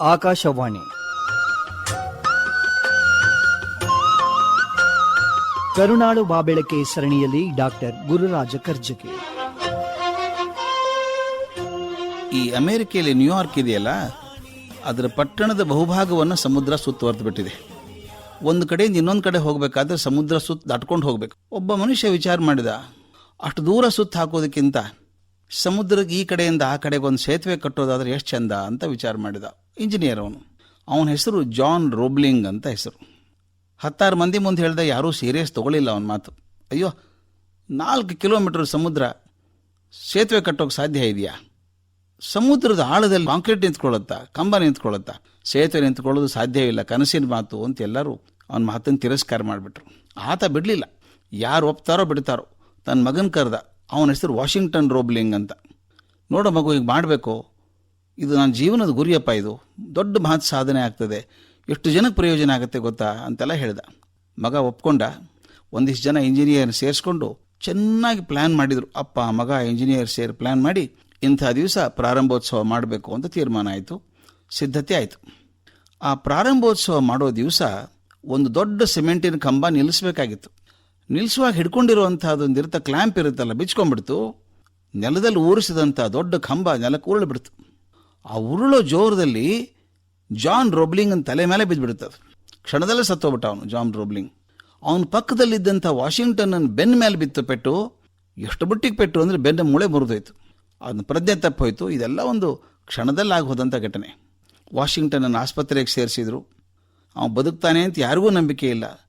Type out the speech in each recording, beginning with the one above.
ಆಕಾಶವಾಣಿ. ಕರುನಾಳು ಬಾಬೆಳಕೆ ಸರಣಿಯಲ್ಲಿ ಡಾಕ್ಟರ್ ಗುರುರಾಜ ಕರ್ಜಗಿ ಈ ಅಮೆರಿಕೆಯಲ್ಲಿ ನ್ಯೂಯಾರ್ಕ್ ಇದೆಯಲ್ಲ, ಅದರ ಪಟ್ಟಣದ ಬಹುಭಾಗವನ್ನು ಸಮುದ್ರ ಸುತ್ತುವರೆದು ಬಿಟ್ಟಿದೆ ಒಂದು ಕಡೆಯಿಂದ ಇನ್ನೊಂದು ಕಡೆ ಹೋಗಬೇಕಾದ್ರೆ ಸಮುದ್ರ ಸುತ್ತ ದಾಟ್ಕೊಂಡು ಹೋಗಬೇಕು. ಒಬ್ಬ ಮನುಷ್ಯ ವಿಚಾರ ಮಾಡಿದ, ಅಷ್ಟು ದೂರ ಸುತ್ತ ಹಾಕೋದಕ್ಕಿಂತ ಸಮುದ್ರಕ್ಕೆ ಈ ಕಡೆಯಿಂದ ಆ ಕಡೆಗೆ ಒಂದು ಸೇತುವೆ ಕಟ್ಟೋದಾದ್ರೆ ಎಷ್ಟು ಚಂದ ಅಂತ ವಿಚಾರ ಮಾಡಿದ ಇಂಜಿನಿಯರ್ ಅವನು. ಅವನ ಹೆಸರು ಜಾನ್ ರೋಬ್ಲಿಂಗ್ ಅಂತ ಹೆಸರು. ಹತ್ತಾರು ಮಂದಿ ಮುಂದೆ ಹೇಳ್ದೆ ಯಾರೂ ಸೀರಿಯಸ್ ತಗೊಳ್ಳಿಲ್ಲ ಅವನ ಮಾತು. ಅಯ್ಯೋ, ನಾಲ್ಕು ಕಿಲೋಮೀಟರ್ ಸಮುದ್ರ ಸೇತುವೆ ಕಟ್ಟೋಕೆ ಸಾಧ್ಯ ಇದೆಯಾ? ಸಮುದ್ರದ ಆಳದಲ್ಲಿ ಕಾಂಕ್ರೀಟ್ ನಿಂತ್ಕೊಳ್ಳುತ್ತಾ, ಕಂಬ ನಿಂತ್ಕೊಳ್ಳುತ್ತಾ, ಸೇತುವೆ ನಿಂತ್ಕೊಳ್ಳೋದು ಸಾಧ್ಯವಿಲ್ಲ ಕನಸಿನ ಮಾತು ಅಂತ ಎಲ್ಲರೂ ಅವನ ಮಾತನ್ನು ತಿರಸ್ಕಾರ ಮಾಡಿಬಿಟ್ರು. ಆತ ಬಿಡಲಿಲ್ಲ. ಯಾರು ಒಪ್ತಾರೋ ಬಿಡ್ತಾರೋ. ತನ್ನ ಮಗನ ಕರೆದ. ಅವನ ಹೆಸರು ವಾಷಿಂಗ್ಟನ್ ರೋಬ್ಲಿಂಗ್ ಅಂತ. ನೋಡೋ ಮಗು ಈಗ ಮಾಡಬೇಕು. ಇದು ನನ್ನ ಜೀವನದ ಗುರಿಯಪ್ಪ ಇದು. ದೊಡ್ಡ ಮಹತ್ ಸಾಧನೆ ಆಗ್ತದೆ. ಎಷ್ಟು ಜನಕ್ಕೆ ಪ್ರಯೋಜನ ಆಗುತ್ತೆ ಗೊತ್ತಾ ಅಂತೆಲ್ಲ ಹೇಳ್ದ. ಮಗ ಒಪ್ಕೊಂಡ. ಒಂದಿಷ್ಟು ಜನ ಇಂಜಿನಿಯರ್ ಸೇರಿಸ್ಕೊಂಡು ಚೆನ್ನಾಗಿ ಪ್ಲ್ಯಾನ್ ಮಾಡಿದರು. ಅಪ್ಪ, ಮಗ ಇಂಜಿನಿಯರ್ ಸೇರಿ ಪ್ಲ್ಯಾನ್ ಮಾಡಿ ಇಂಥ ದಿವಸ ಪ್ರಾರಂಭೋತ್ಸವ ಮಾಡಬೇಕು ಅಂತ ತೀರ್ಮಾನ ಆಯಿತು. ಸಿದ್ಧತೆ ಆಯಿತು. ಆ ಪ್ರಾರಂಭೋತ್ಸವ ಮಾಡೋ ದಿವಸ ಒಂದು ದೊಡ್ಡ ಸಿಮೆಂಟಿನ ಕಂಬ ನಿಲ್ಲಿಸಬೇಕಾಗಿತ್ತು. ನಿಲ್ಲಿಸುವಾಗ ಹಿಡ್ಕೊಂಡಿರುವಂಥದ್ದೊಂದು ಇರ್ತ ಕ್ಲ್ಯಾಂಪ್ ಇರುತ್ತಲ್ಲ, ಬಿಚ್ಕೊಂಡ್ಬಿಡ್ತು. ನೆಲದಲ್ಲಿ ಊರಿಸಿದಂಥ ದೊಡ್ಡ ಕಂಬ ನೆಲಕ್ಕೆ ಉರುಳಿಬಿಡ್ತು. ಆ ಉರುಳೋ ಜೋರದಲ್ಲಿ ಜಾನ್ ರೋಬ್ಲಿಂಗ್ ಅಂತ ತಲೆ ಮೇಲೆ ಬಿದ್ದುಬಿಡುತ್ತೆ ಅದು. ಕ್ಷಣದಲ್ಲೇ ಸತ್ತೋಗ್ಬಿಟ್ಟ ಅವನು, ಜಾನ್ ರೋಬ್ಲಿಂಗ್. ಅವನ ಪಕ್ಕದಲ್ಲಿದ್ದಂಥ ವಾಷಿಂಗ್ಟನ್ ಬೆನ್ನ ಮೇಲೆ ಬಿತ್ತು ಪೆಟ್ಟು, ಎಷ್ಟು ಬುಟ್ಟಿಗೆ ಪೆಟ್ಟು ಅಂದರೆ ಬೆನ್ನ ಮೂಳೆ ಮುರಿದೋಯ್ತು. ಅದನ್ನ ಪ್ರಜ್ಞೆ ತಪ್ಪೋಯ್ತು. ಇದೆಲ್ಲ ಒಂದು ಕ್ಷಣದಲ್ಲಿ ಆಗೋದಂಥ ಘಟನೆ. ವಾಷಿಂಗ್ಟನನ್ನು ಆಸ್ಪತ್ರೆಗೆ ಸೇರಿಸಿದ್ರು. ಅವನು ಬದುಕ್ತಾನೆ ಅಂತ ಯಾರಿಗೂ ನಂಬಿಕೆ ಇಲ್ಲ.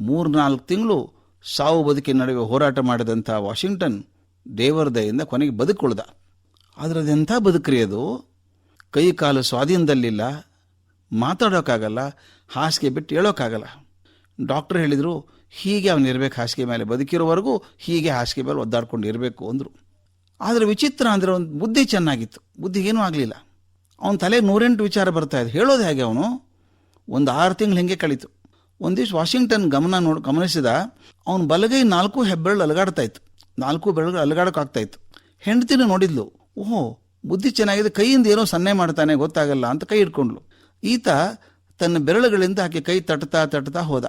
ಮೂರು ನಾಲ್ಕು ತಿಂಗಳು ಸಾವು ಬದುಕಿನ ನಡುವೆ ಹೋರಾಟ ಮಾಡಿದಂಥ ವಾಷಿಂಗ್ಟನ್ ದೇವರ ದಯಿಂದ ಕೊನೆಗೆ ಬದುಕುಳ್ದ. ಆದರೆ ಅದೆಂಥ ಬದುಕ್ರಿ ಅದು? ಕೈ ಕಾಲು ಸ್ವಾಧೀನದಲ್ಲಿಲ್ಲ, ಮಾತಾಡೋಕ್ಕಾಗಲ್ಲ, ಹಾಸಿಗೆ ಬಿಟ್ಟು ಹೇಳೋಕ್ಕಾಗಲ್ಲ. ಡಾಕ್ಟರ್ ಹೇಳಿದರು, ಹೀಗೆ ಅವನು ಇರಬೇಕು ಹಾಸಿಗೆ ಮೇಲೆ ಬದುಕಿರೋವರೆಗೂ ಹೀಗೆ ಹಾಸಿಗೆ ಮೇಲೆ ಒದ್ದಾಡ್ಕೊಂಡು ಇರಬೇಕು ಅಂದರು. ಆದರೆ ವಿಚಿತ್ರ ಅಂದರೆ ಒಂದು ಬುದ್ಧಿ ಚೆನ್ನಾಗಿತ್ತು ಬುದ್ಧಿಗೇನೂ ಆಗಲಿಲ್ಲ. ಅವನ ತಲೆಗೆ ನೂರೆಂಟು ವಿಚಾರ ಬರ್ತಾ ಇದೆ, ಹೇಳೋದು ಹೇಗೆ ಅವನು? ಒಂದು ಆರು ತಿಂಗಳು ಹಿಂಗೆ ಕಳೀತು. ಒಂದು ದಿವಸ ವಾಷಿಂಗ್ಟನ್ ಗಮನ ನೋಡಿ, ಗಮನಿಸಿದ, ಅವನ ಬಲಗೈ ನಾಲ್ಕು ಹೆಬ್ಬೆರಳು ಅಲಗಾಡ್ತಾ ಇತ್ತು. ನಾಲ್ಕು ಬೆರಳು ಅಲಗಾಡೋಕ್ಕಾಗ್ತಾ ಇತ್ತು. ಹೆಂಡತಿನ ನೋಡಿದ್ಲು, ಓಹೋ, ಬುದ್ಧಿ ಚೆನ್ನಾಗಿದೆ, ಕೈಯಿಂದ ಏನೋ ಸನ್ನೆ ಮಾಡ್ತಾನೆ, ಗೊತ್ತಾಗಲ್ಲ ಅಂತ ಕೈ ಹಿಡ್ಕೊಂಡ್ಲು. ಈತ ತನ್ನ ಬೆರಳುಗಳಿಂದ ಆಕೆ ಕೈ ತಟ್ತಾ ತಟ್ತಾ ಹೋದ.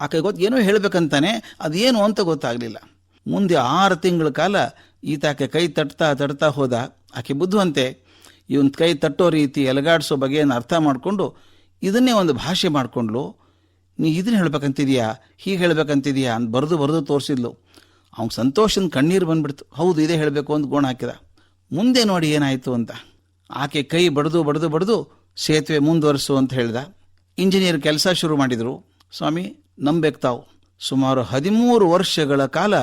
ಆಕೆ ಗೊತ್ತು ಏನೋ ಹೇಳಬೇಕಂತಾನೆ, ಅದೇನು ಅಂತ ಗೊತ್ತಾಗಲಿಲ್ಲ. ಮುಂದೆ ಆರು ತಿಂಗಳ ಕಾಲ ಈತ ಆಕೆ ಕೈ ತಟ್ತಾ ತಟ್ತಾ ಹೋದ. ಆಕೆ ಬುದ್ಧಿವಂತೆ, ಇವನ್ ಕೈ ತಟ್ಟೋ ರೀತಿ ಎಲಗಾಡಿಸೋ ಬಗೆಯನ್ನು ಅರ್ಥ ಮಾಡಿಕೊಂಡು ಇದನ್ನೇ ಒಂದು ಭಾಷೆ ಮಾಡಿಕೊಂಡ್ಲು. ನೀ ಇದನ್ನ ಹೇಳ್ಬೇಕಂತಿದೀಯಾ ಹೀಗೆ ಹೇಳ್ಬೇಕಂತಿದೀಯಾ ಅಂತ ಬರೆದು ಬರೆದು ತೋರಿಸಿದ್ಲು. ಅವ್ನು ಸಂತೋಷನ ಕಣ್ಣೀರು ಬಂದ್ಬಿಡ್ತು. ಹೌದು, ಇದೇ ಹೇಳಬೇಕು ಅಂತ ಗೋಣ ಹಾಕಿದ. ಮುಂದೆ ನೋಡಿ ಏನಾಯಿತು ಅಂತ. ಆಕೆ ಕೈ ಬಡಿದು ಬಡ್ದು ಬಡಿದು ಸೇತುವೆ ಮುಂದುವರಿಸು ಅಂತ ಹೇಳಿದ. ಇಂಜಿನಿಯರ್ ಕೆಲಸ ಶುರು ಮಾಡಿದರು. ಸ್ವಾಮಿ, ನಂಬೇಕು ತಾವು. ಸುಮಾರು ಹದಿಮೂರು ವರ್ಷಗಳ ಕಾಲ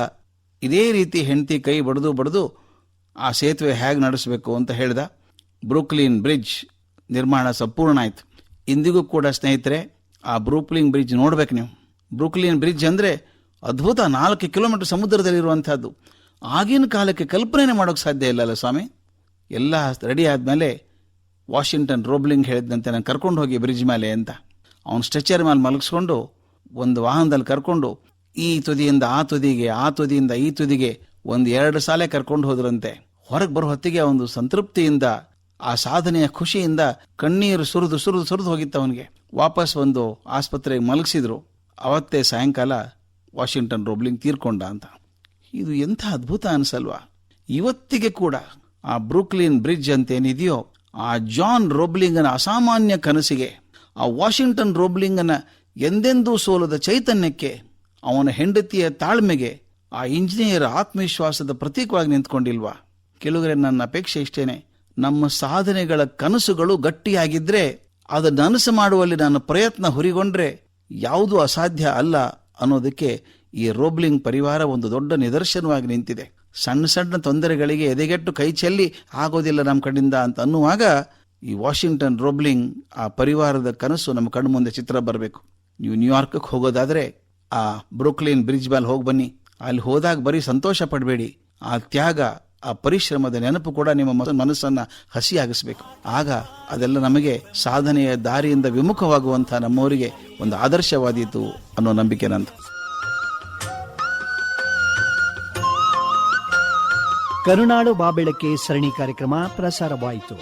ಇದೇ ರೀತಿ ಹೆಂಡತಿ ಕೈ ಬಡಿದು ಬಡಿದು ಆ ಸೇತುವೆ ಹೇಗೆ ನಡೆಸಬೇಕು ಅಂತ ಹೇಳಿದ. ಬ್ರೂಕ್ಲಿನ್ ಬ್ರಿಡ್ಜ್ ನಿರ್ಮಾಣ ಸಂಪೂರ್ಣ ಆಯಿತು. ಇಂದಿಗೂ ಕೂಡ ಸ್ನೇಹಿತರೆ ಆ ಬ್ರೂಕ್ಲಿನ್ ಬ್ರಿಡ್ಜ್ ನೋಡ್ಬೇಕು ನೀವು. ಬ್ರೂಕ್ಲಿನ್ ಬ್ರಿಡ್ಜ್ ಅಂದರೆ ಅದ್ಭುತ ನಾಲ್ಕು ಕಿಲೋಮೀಟರ್ ಸಮುದ್ರದಲ್ಲಿರುವಂಥದ್ದು. ಆಗಿನ ಕಾಲಕ್ಕೆ ಕಲ್ಪನೆ ಮಾಡೋಕ್ಕೆ ಸಾಧ್ಯ ಇಲ್ಲಲ್ಲ ಸ್ವಾಮಿ? ಎಲ್ಲ ರೆಡಿ ಆದಮೇಲೆ ವಾಷಿಂಗ್ಟನ್ ರೋಬ್ಲಿಂಗ್ ಹೇಳಿದಂತೆ ನಾನು ಕರ್ಕೊಂಡು ಹೋಗಿ ಬ್ರಿಡ್ಜ್ ಮೇಲೆ ಅಂತ. ಅವ್ನು ಸ್ಟ್ರೆಚರ್ ಮೇಲೆ ಮಲಗಿಸ್ಕೊಂಡು ಒಂದು ವಾಹನದಲ್ಲಿ ಕರ್ಕೊಂಡು ಈ ತುದಿಯಿಂದ ಆ ತುದಿಗೆ, ಆ ತುದಿಯಿಂದ ಈ ತುದಿಗೆ ಒಂದು ಎರಡು ಸಾಲೆ ಕರ್ಕೊಂಡು ಹೋದ್ರಂತೆ. ಹೊರಗೆ ಬರೋ ಹೊತ್ತಿಗೆ ಒಂದು ಸಂತೃಪ್ತಿಯಿಂದ, ಆ ಸಾಧನೆಯ ಖುಷಿಯಿಂದ ಕಣ್ಣೀರು ಸುರಿದು ಸುರಿದು ಸುರಿದು ಹೋಗಿತ್ತು ಅವನಿಗೆ. ವಾಪಸ್ ಒಂದು ಆಸ್ಪತ್ರೆಗೆ ಮಲಗಿಸಿದ್ರು, ಅವತ್ತೇ ಸಾಯಂಕಾಲ ವಾಷಿಂಗ್ಟನ್ ರೋಬ್ಲಿಂಗ್ ತೀರ್ಕೊಂಡ ಅಂತ. ಇದು ಎಂಥ ಅದ್ಭುತ ಅನಿಸಲ್ವಾ? ಇವತ್ತಿಗೆ ಕೂಡ ಆ ಬ್ರೂಕ್ಲಿನ್ ಬ್ರಿಡ್ಜ್ ಅಂತೇನಿದೆಯೋ, ಆ ಜಾನ್ ರೋಬ್ಲಿಂಗನ ಅಸಾಮಾನ್ಯ ಕನಸಿಗೆ, ಆ ವಾಷಿಂಗ್ಟನ್ ರೋಬ್ಲಿಂಗನ ಎಂದೆಂದೂ ಸೋಲದ ಚೈತನ್ಯಕ್ಕೆ, ಅವನ ಹೆಂಡತಿಯ ತಾಳ್ಮೆಗೆ ಆ ಇಂಜಿನಿಯರ್ ಆತ್ಮವಿಶ್ವಾಸದ ಪ್ರತೀಕವಾಗಿ ನಿಂತ್ಕೊಂಡಿಲ್ವಾ? ಕೆಲವರೇ ನನ್ನ ಅಪೇಕ್ಷೆ ಇಷ್ಟೇನೆ. ನಮ್ಮ ಸಾಧನೆಗಳ ಕನಸುಗಳು ಗಟ್ಟಿಯಾಗಿದ್ರೆ ಅದನ್ನು ನನಸು ಮಾಡುವಲ್ಲಿ ನಾನು ಪ್ರಯತ್ನ ಹುರಿಗೊಂಡ್ರೆ ಯಾವುದೂ ಅಸಾಧ್ಯ ಅಲ್ಲ ಅನ್ನೋದಕ್ಕೆ ಈ ರೋಬ್ಲಿಂಗ್ ಪರಿವಾರ ಒಂದು ದೊಡ್ಡ ನಿದರ್ಶನವಾಗಿ ನಿಂತಿದೆ. ಸಣ್ಣ ಸಣ್ಣ ತೊಂದರೆಗಳಿಗೆ ಎದೆಗೆಟ್ಟು ಕೈ ಚೆಲ್ಲಿ ಆಗೋದಿಲ್ಲ ನಮ್ಮ ಕಡೆಯಿಂದ ಅಂತ ಅನ್ನುವಾಗ ಈ ವಾಷಿಂಗ್ಟನ್ ರೋಬ್ಲಿಂಗ್ ಆ ಪರಿವಾರದ ಕನಸು ನಮ್ಮ ಕಣ್ಣು ಮುಂದೆ ಚಿತ್ರ ಬರಬೇಕು. ನೀವು ನ್ಯೂಯಾರ್ಕ್ಗೆ ಹೋಗೋದಾದರೆ ಆ ಬ್ರೂಕ್ಲಿನ್ ಬ್ರಿಡ್ಜ್ ಮೇಲೆ ಹೋಗಿ ಬನ್ನಿ. ಅಲ್ಲಿ ಹೋದಾಗ ಬರೀ ಸಂತೋಷ ಪಡಬೇಡಿ. ಆ ತ್ಯಾಗ ಆ ಪರಿಶ್ರಮದ ನೆನಪು ಕೂಡ ನಿಮ್ಮ ಮನಸ್ಸನ್ನ ಹಸಿಯಾಗಿಸಬೇಕು. ಆಗ ಅದೆಲ್ಲ ನಮಗೆ ಸಾಧನೆಯ ದಾರಿಯಿಂದ ವಿಮುಖವಾಗುವಂತಹ ನಮ್ಮವರಿಗೆ ಒಂದು ಆದರ್ಶವಾದೀತು ಅನ್ನೋ ನಂಬಿಕೆ ನಂದು. ಕರುನಾಡು ಬಾಬೆಳಕೆ ಸರಣಿ ಕಾರ್ಯಕ್ರಮ ಪ್ರಸಾರವಾಯಿತು.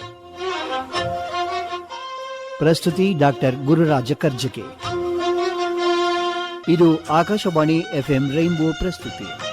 ಪ್ರಸ್ತುತಿ ಡಾಕ್ಟರ್ ಗುರುರಾಜ ಕರ್ಜಕೆ. ಇದು ಆಕಾಶವಾಣಿ ಎಫ್ಎಂ ರೈನ್ಬೋ ಪ್ರಸ್ತುತಿ.